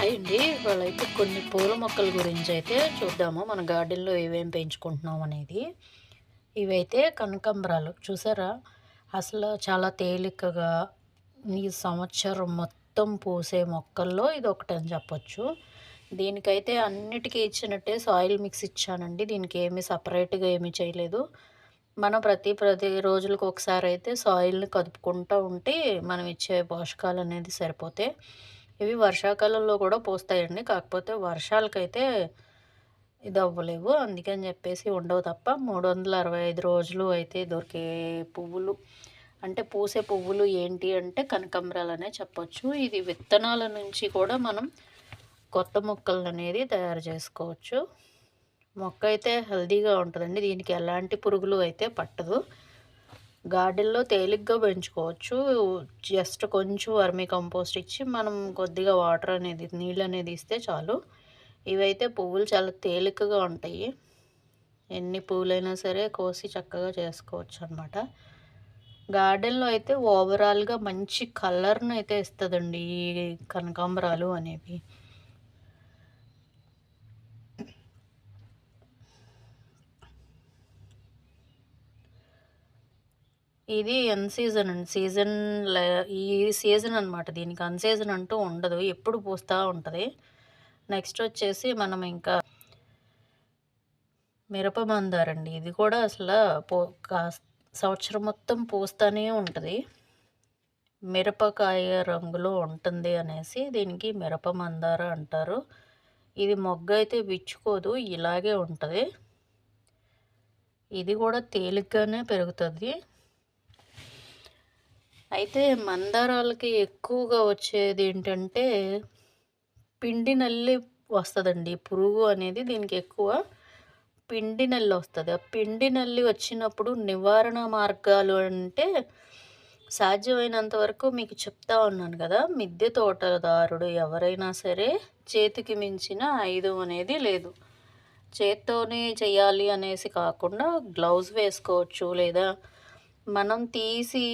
Hi అండి ఇవాళైతే కొన్ని పూల మొక్కల గురించి అయితే చూద్దాము. మన గార్డెన్లో ఏమేం పెంచుకుంటున్నాం అనేది. ఇవైతే కనకాంబరాలు. చూసారా? అసలు చాలా తేలికగా ఈ సంవత్సరం మొత్తం పూసే మొక్కల్లో ఇది ఒకటి అని చెప్పొచ్చు. దీనికైతే అన్నిటికీ ఇచ్చినట్టే సాయిల్ మిక్స్ ఇచ్చానండి. దీనికి ఏమీ సపరేట్గా ఏమీ చేయలేదు. మనం ప్రతి ప్రతి రోజులకు ఒకసారి అయితే సాయిల్ని కదుపుకుంటూ ఉంటే మనం ఇచ్చే పోషకాలు అనేది సరిపోతాయి ఇవి వర్షాకాలంలో కూడా పోస్తాయండి. కాకపోతే వర్షాలకైతే ఇది అవ్వలేవు అందుకని చెప్పేసి ఉండవు తప్ప మూడు వందల అరవై ఐదు రోజులు అయితే దొరికే పువ్వులు. అంటే పూసే పువ్వులు ఏంటి అంటే కనకంబరాలనే అనే చెప్పొచ్చు. ఇది విత్తనాల నుంచి కూడా మనం కొత్త మొక్కలు అనేది తయారు చేసుకోవచ్చు. మొక్క అయితే హెల్దీగా ఉంటుందండి. దీనికి ఎలాంటి పురుగులు అయితే పట్టదు. గార్డెన్లో తేలిగ్గా పెంచుకోవచ్చు. జస్ట్ కొంచెం వర్మీ కంపోస్ట్ ఇచ్చి మనం కొద్దిగా వాటర్ అనేది నీళ్ళు అనేది ఇస్తే చాలు. ఇవైతే పువ్వులు చాలా తేలికగా ఉంటాయి. ఎన్ని పువ్వులైనా సరే కోసి చక్కగా చేసుకోవచ్చు అనమాట గార్డెన్లో అయితే ఓవరాల్గా మంచి కలర్ను అయితే ఇస్తుందండి ఈ కనకాంబరాలు అనేవి. ఇది ఎన్ సీజన్ అండి. సీజన్ ఈ సీజన్ అనమాట దీనికి. అన్ సీజన్ అంటూ ఉండదు. ఎప్పుడు పూస్తూ ఉంటుంది. నెక్స్ట్ వచ్చేసి మనం ఇంకా మిరప మందారండి. ఇది కూడా అసలు పో సంవత్సరం మొత్తం పూస్తూనే ఉంటుంది. మిరపకాయ రంగులో ఉంటుంది అనేసి దీనికి మిరప మందార అంటారు. ఇది మొగ్గ అయితే విచ్చుకోదు. ఇలాగే ఉంటుంది. ఇది కూడా తేలిగ్గానే పెరుగుతుంది. అయితే మందారాలకి ఎక్కువగా వచ్చేది ఏంటంటే పిండి నల్లి వస్తుందండి. పురుగు అనేది దీనికి ఎక్కువ పిండి నల్లి వస్తుంది. ఆ పిండి నల్లి వచ్చినప్పుడు నివారణ మార్గాలు అంటే సాధ్యమైనంత వరకు మీకు చెప్తా ఉన్నాను కదా మిద్దె తోటదారుడు ఎవరైనా సరే చేతికి మించిన ఐదు అనేది లేదు. చేత్తోనే చేయాలి అనేసి కాకుండా గ్లౌజ్ వేసుకోవచ్చు లేదా మనం తీసి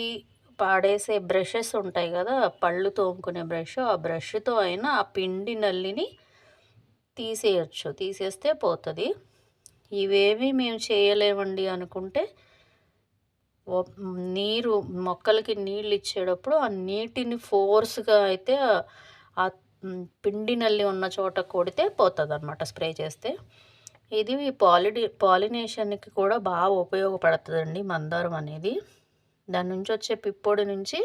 పాడేసే బ్రషెస్ ఉంటాయి కదా పళ్ళు తోముకునే బ్రష్ ఆ బ్రష్తో అయినా ఆ పిండి నల్లిని తీసేయచ్చు తీసేస్తే పోతుంది. ఇవేవి మేము చేయలేమండి అనుకుంటే నీరు మొక్కలకి నీళ్ళు ఇచ్చేటప్పుడు ఆ నీటిని ఫోర్స్గా అయితే ఆ పిండి నల్లి ఉన్న చోట కొడితే పోతుంది అనమాట స్ప్రే చేస్తే. ఇది పాలిడి పాలినేషన్కి కూడా బాగా ఉపయోగపడుతుందండి మందారం అనేది. దాని నుంచి వచ్చే పిప్పొడి నుంచి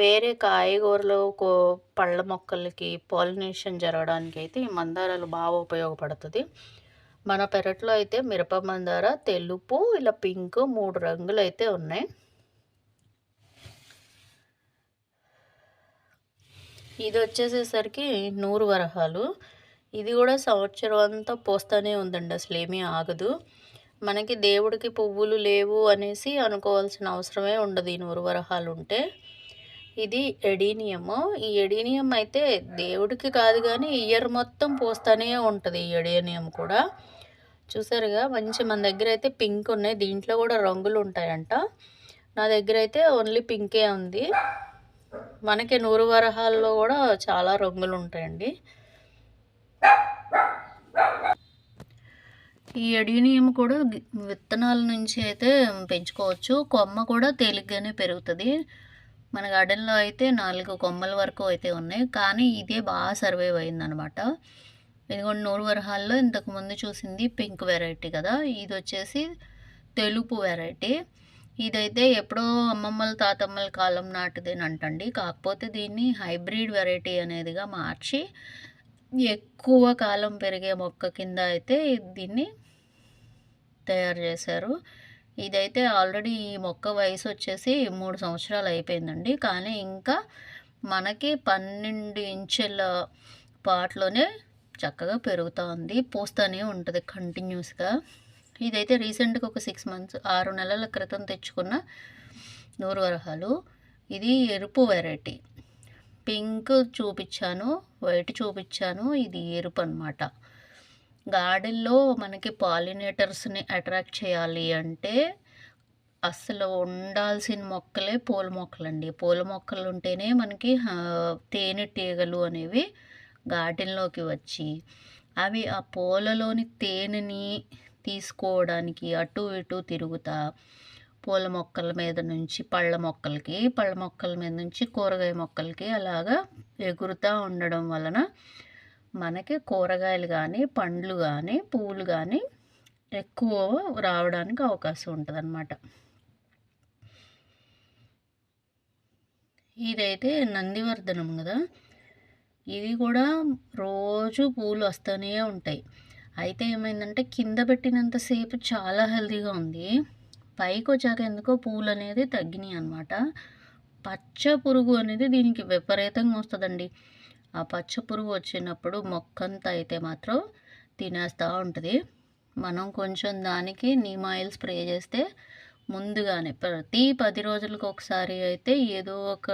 వేరే కాయగూరలు కో పళ్ళ మొక్కలకి పాలినేషన్ జరగడానికి అయితే ఈ మందారాలు బాగా ఉపయోగపడుతుంది. మన పెరట్లో అయితే మిరప మందార తెలుపు ఇలా పింక్ మూడు రంగులు అయితే ఉన్నాయి. ఇది వచ్చేసేసరికి నూరు వరహాలు. ఇది కూడా సంవత్సరం అంతా పోస్తూనే ఉందండి అసలు ఏమీ ఆగదు. మనకి దేవుడికి పువ్వులు లేవు అనేసి అనుకోవాల్సిన అవసరమే ఉండదు ఈ నూరు వరహాలు ఉంటే ఇది ఎడీనియము. ఈ ఎడీనియం అయితే దేవుడికి కాదు కానీ ఇయర్ మొత్తం పోస్తూనే ఉంటుంది ఈ ఎడీనియం కూడా. చూసారుగా మంచి మన దగ్గర అయితే పింక్ ఉన్నాయి. దీంట్లో కూడా రంగులు ఉంటాయంట. నా దగ్గర అయితే ఓన్లీ పింకే ఉంది. మనకి నూరు వరహాల్లో కూడా చాలా రంగులు ఉంటాయండి. ఈ అడినియం కూడా విత్తనాల నుంచి అయితే పెంచుకోవచ్చు. కొమ్మ కూడా తేలిగ్గానే పెరుగుతుంది. మన గార్డెన్లో అయితే నాలుగు కొమ్మల వరకు అయితే ఉన్నాయి. కానీ ఇదే బాగా సర్వైవ్ అయిందనమాట. ఇదిగోండి నూరు వరహాల్లో ఇంతకుముందు చూసింది పింక్ వెరైటీ కదా. ఇది వచ్చేసి తెలుపు వెరైటీ. ఇదైతే ఎప్పుడో అమ్మమ్మల తాతమ్మల కాలం నాటిదేనంటండి. కాకపోతే దీన్ని హైబ్రిడ్ వెరైటీ అనేదిగా మార్చి ఎక్కువ కాలం పెరిగే మొక్క కింద అయితే దీన్ని తయారు చేశారు. ఇదైతే ఆల్రెడీ ఈ మొక్క వయసు వచ్చేసి మూడు సంవత్సరాలు అయిపోయిందండి. కానీ ఇంకా మనకి పన్నెండు ఇంచుల పాట్లోనే చక్కగా పెరుగుతూ ఉంది. పోస్తూనే ఉంటుంది కంటిన్యూస్గా. ఇదైతే రీసెంట్గా ఒక సిక్స్ మంత్స్ ఆరు నెలల క్రితం తెచ్చుకున్న నూరువరహాలు. ఇది ఎరుపు వెరైటీ. పింక్ చూపించాను వైట్ చూపించాను ఇది ఎరుపు అనమాట గార్డెన్లో మనకి పాలినేటర్స్ని అట్రాక్ట్ చేయాలి అంటే అసలు ఉండాల్సిన మొక్కలే పూల మొక్కలండి. పూల మొక్కలు ఉంటేనే మనకి తేనెటీగలు అనేవి గార్డెన్లోకి వచ్చి అవి ఆ పూలలోని తేనెని తీసుకోవడానికి అటు ఇటు తిరుగుతా పూల మొక్కల మీద నుంచి పళ్ళ మొక్కలకి పళ్ళ మొక్కల మీద నుంచి కూరగాయ మొక్కలకి అలాగా ఎగురుతూ ఉండడం వలన మనకి కూరగాయలు కానీ పండ్లు కానీ పువ్వులు కానీ ఎక్కువ రావడానికి అవకాశం ఉంటుంది అన్నమాట ఇదైతే నందివర్ధనం కదా. ఇది కూడా రోజు పూలు వస్తూనే ఉంటాయి. అయితే ఏమైందంటే కింద పెట్టినంతసేపు చాలా హెల్తీగా ఉంది. పైకి వచ్చాక ఎందుకో పూలు అనేది తగ్గినాయి అనమాట పచ్చ పురుగు అనేది దీనికి విపరీతంగా వస్తుందండి. ఆ పచ్చ పురుగు వచ్చినప్పుడు మొక్కంతా అయితే మాత్రం తినేస్తూ ఉంటుంది. మనం కొంచెం దానికి నీమ్ ఆయిల్ స్ప్రే చేస్తే ముందుగానే ప్రతి పది రోజులకు ఒకసారి అయితే ఏదో ఒక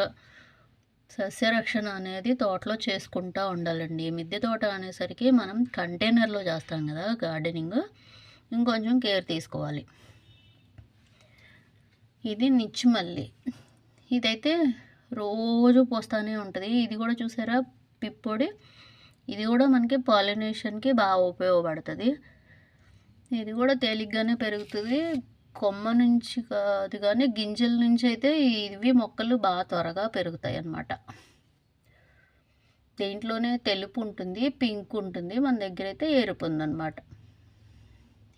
సస్యరక్షణ అనేది తోటలో చేసుకుంటూ ఉండాలండి. మిద్దె తోట అనేసరికి మనం కంటైనర్లో చేస్తాం కదా గార్డెనింగ్. ఇంకొంచెం కేర్ తీసుకోవాలి. ఇది నిచ్చిమల్లి ఇదైతే రోజు పోస్తూనే ఉంటుంది. ఇది కూడా చూసారా? పిప్పొడి ఇది కూడా మనకి పాలినేషన్కి బాగా ఉపయోగపడుతుంది. ఇది కూడా తేలిగ్గానే పెరుగుతుంది. కొమ్మ నుంచి కాదు కానీ గింజల నుంచి అయితే ఇవి మొక్కలు బాగా త్వరగా పెరుగుతాయి అన్నమాట దీంట్లోనే తెలుపు ఉంటుంది పింక్ ఉంటుంది మన దగ్గర అయితే ఎరుపు ఉందన్నమాట.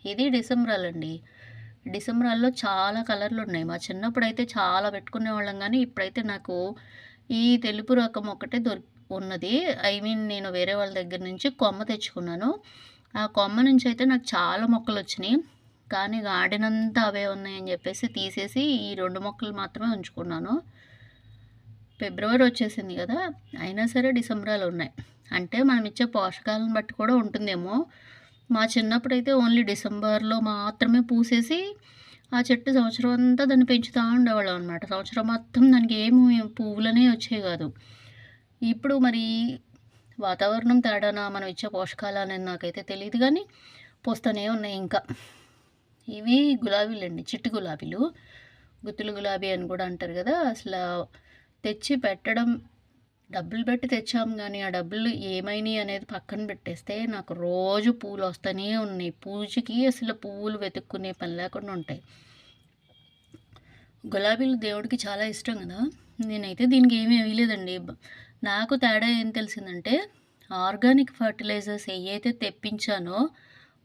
ఇది డిసెంబరాల్ అండి. డిసెంబరాల్లో చాలా కలర్లు ఉన్నాయి. మా చిన్నప్పుడు అయితే చాలా పెట్టుకునే వాళ్ళం కానీ ఇప్పుడైతే నాకు ఈ తెలుపు రకం ఒకటే దొరికి ఉన్నది. ఐ మీన్ నేను వేరే వాళ్ళ దగ్గర నుంచి కొమ్మ తెచ్చుకున్నాను. ఆ కొమ్మ నుంచి అయితే నాకు చాలా మొక్కలు వచ్చినాయి. కానీ గార్డెన్ అవే ఉన్నాయని చెప్పేసి తీసేసి ఈ రెండు మొక్కలు మాత్రమే ఉంచుకున్నాను. ఫిబ్రవరి వచ్చేసింది కదా అయినా సరే డిసెంబరాలు ఉన్నాయి. అంటే మనం ఇచ్చే పోషకాలను బట్టి కూడా ఉంటుందేమో. మా చిన్నప్పుడు అయితే ఓన్లీ డిసెంబర్లో మాత్రమే పూసేసి ఆ చెట్టు సంవత్సరం అంతా దాన్ని పెంచుతూ ఉండేవాళ్ళం అనమాట సంవత్సరం మొత్తం దానికి ఏమి పువ్వులనే వచ్చేవి కాదు. ఇప్పుడు మరి వాతావరణం తేడానా? మనం ఇచ్చే పోషకాలు అనేది నాకైతే తెలియదు కానీ పోస్తూనే ఉన్నాయి ఇంకా. ఇవి గులాబీలు అండి చిట్టు గులాబీలు. గుత్తులు గులాబీ అని కూడా అంటారు కదా అసలు తెచ్చి పెట్టడం డబ్బులు పెట్టి తెచ్చాము కానీ ఆ డబ్బులు ఏమైనాయి అనేది పక్కన పెట్టేస్తే నాకు రోజు పూలు వస్తూనే ఉన్నాయి. పూజకి అసలు పువ్వులు వెతుక్కునే పని లేకుండా ఉంటాయి. గులాబీలు దేవుడికి చాలా ఇష్టం కదా. నేనైతే దీనికి ఏమీ వేయలేదండి. నాకు తేడా ఏం తెలిసిందంటే ఆర్గానిక్ ఫర్టిలైజర్స్ ఏవైతే తెప్పించానో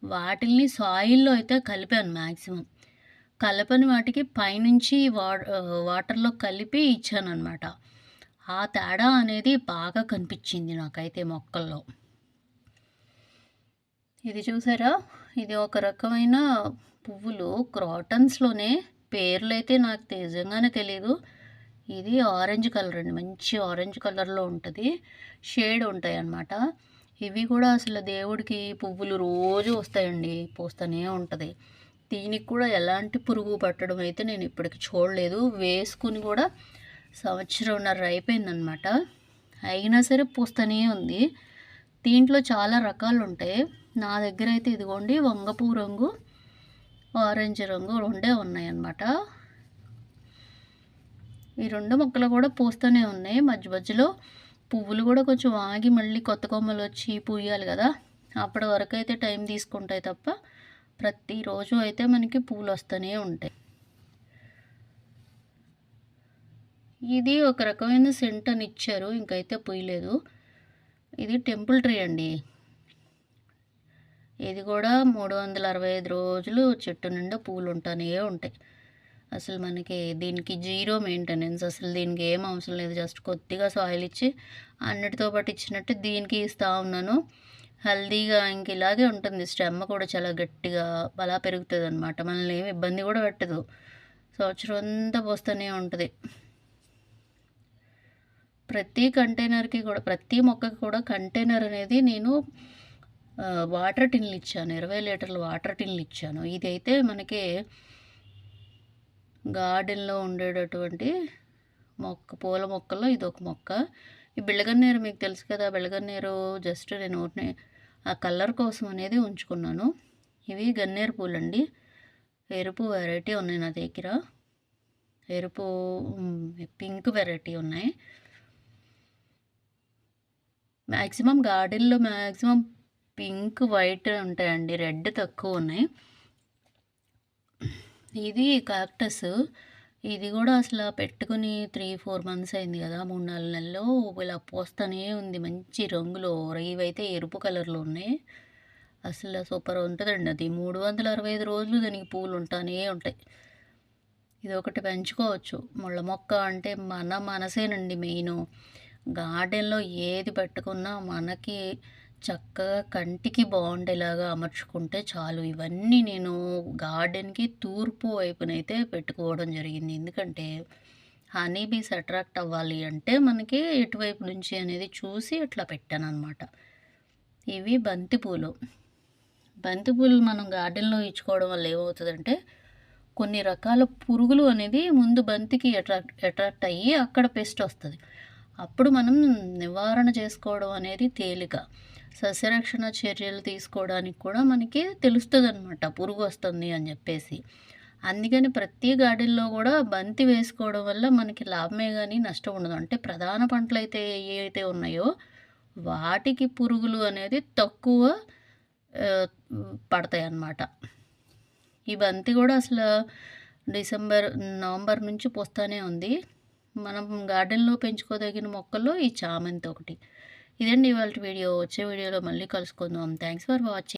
వాటిల్ని సాయిల్లో అయితే కలిపాను మ్యాక్సిమం కలపని వాటికి పైనుంచి వా వాటర్లో కలిపి ఇచ్చాను అనమాట ఆ తేడా అనేది బాగా కనిపించింది నాకైతే మొక్కల్లో. ఇది చూసారా? ఇది ఒక రకమైన పువ్వులు క్రాటన్స్లోనే పేర్లు అయితే నాకు నిజంగానే తెలియదు ఇది ఆరెంజ్ కలర్ అండి. మంచి ఆరెంజ్ కలర్లో ఉంటుంది. షేడ్ ఉంటాయి అన్నమాట ఇవి కూడా అసలు దేవుడికి పువ్వులు రోజు వస్తాయండి. పోస్తూనే ఉంటుంది. దీనికి కూడా ఎలాంటి పురుగు పట్టడం అయితే నేను ఇప్పటికి చూడలేదు. వేసుకుని కూడా సంవత్సరంన్నర అయిపోయిందనమాట అయినా సరే పూస్తూనే ఉంది. దీంట్లో చాలా రకాలు ఉంటాయి. నా దగ్గర అయితే ఇదిగోండి వంగపూ రంగు ఆరెంజ్ రంగు రెండే ఉన్నాయన్నమాట. ఈ రెండు మొక్కలు కూడా పూస్తూనే ఉన్నాయి. మధ్య మధ్యలో పువ్వులు కూడా కొంచెం ఆగి మళ్ళీ కొత్త కొమ్మలు వచ్చి పూయాలి కదా. అప్పటి వరకు అయితే టైం తీసుకుంటాయి తప్ప ప్రతిరోజు అయితే మనకి పూలు వస్తూనే ఉంటాయి. ఇది ఒక రకమైన సెంట్ అని ఇచ్చారు. ఇంకైతే పూయలేదు. ఇది టెంపుల్ ట్రీ అండి. ఇది కూడా మూడు వందల అరవై ఐదు రోజులు చెట్టు నిండా పూలు ఉంటానే ఉంటాయి. అసలు మనకి దీనికి జీరో మెయింటెనెన్స్ అసలు దీనికి ఏం అవసరం లేదు. జస్ట్ కొద్దిగా సాయిల్ ఇచ్చి అన్నిటితో పాటు ఇచ్చినట్టు దీనికి ఇస్తూ ఉన్నాను. హెల్దీగా ఇంక ఇలాగే ఉంటుంది. స్టెమ్ కూడా చాలా గట్టిగా అలా పెరుగుతుంది అనమాట మనల్ని ఏమి ఇబ్బంది కూడా పెట్టదు. సంవత్సరం అంతా పోస్తూనే ఉంటుంది. ప్రతి కంటైనర్కి కూడా ప్రతి మొక్కకి కూడా కంటైనర్ అనేది నేను వాటర్ టిన్లు ఇచ్చాను. ఇరవై లీటర్ల వాటర్ టిన్లు ఇచ్చాను. ఇదైతే మనకి గార్డెన్లో ఉండేటటువంటి మొక్క పూల మొక్కల్లో ఇది ఒక మొక్క. ఈ బిళ్ళగన్నేరు మీకు తెలుసు కదా బిళ్ళగన్నేరు జస్ట్ నేను ఆ కలర్ కోసం అనేది ఉంచుకున్నాను. ఇవి గన్నేరు పూలండి. ఎరుపు వెరైటీ ఉన్నాయి నా దగ్గర. ఎరుపు పింక్ వెరైటీ ఉన్నాయి. మ్యాక్సిమం గార్డెన్‌లో మ్యాక్సిమం పింక్, వైట్ ఉంటాయండి. రెడ్ తక్కువ ఉన్నాయి. ఇది కాక్టస్. ఇది కూడా అసలు పెట్టుకుని త్రీ ఫోర్ మంత్స్ అయింది కదా మూడు నాలుగు నెలలు ఇలా పోస్తూనే ఉంది. మంచి రంగులో ఇవైతే ఎరుపు కలర్‌లో ఉన్నాయి. అసలు సూపర్ ఉంటుందండి అది. 365 రోజులు దానికి పూలు ఉంటానే ఉంటాయి. ఇది ఒకటి పెంచుకోవచ్చు. ముళ్ళ మొక్క అంటే మన మనసేనండి మెయిన్ గార్డెన్‌లో ఏది పెట్టుకున్నా మనకి చక్కగా కంటికి బాగుండేలాగా అమర్చుకుంటే చాలు. ఇవన్నీ నేను గార్డెన్‌కి తూర్పు వైపునైతే పెట్టుకోవడం జరిగింది. ఎందుకంటే హనీ బీస్ అట్రాక్ట్ అవ్వాలి అంటే మనకి ఎటువైపు నుంచి అనేది చూసి ఇట్లా పెట్టాననమాట. ఇవి బంతిపూలు బంతిపూలు మనం గార్డెన్‌లో ఇచ్చుకోవడం వల్ల ఏమవుతుందంటే కొన్ని రకాల పురుగులు అనేది ముందు బంతికి అట్రాక్ట్ అట్రాక్ట్ అయ్యి అక్కడ పెస్ట్ వస్తుంది అప్పుడు మనం నివారణ చేసుకోవడం అనేది తేలిక. సస్యరక్షణ చర్యలు తీసుకోవడానికి కూడా మనకి తెలుస్తుంది అనమాట పురుగు వస్తుంది అని చెప్పేసి అందుకని ప్రతి గార్డెన్‌లో కూడా బంతి వేసుకోవడం వల్ల మనకి లాభమే కానీ నష్టం ఉండదు. అంటే ప్రధాన పంటలైతే ఏవైతే ఉన్నాయో వాటికి పురుగులు అనేది తక్కువ పడతాయి అన్నమాట ఈ బంతి కూడా అసలు డిసెంబర్, నవంబర్ నుంచి పోస్తానే ఉంది. మనం గార్డెన్‌లో పెంచుకోదగిన మొక్కల్లో ఈ చామంతి ఒకటి. ఇదండి ఇవాళ వీడియో. వచ్చే వీడియోలో మళ్ళీ కలుసుకుందాం. Thanks for watching.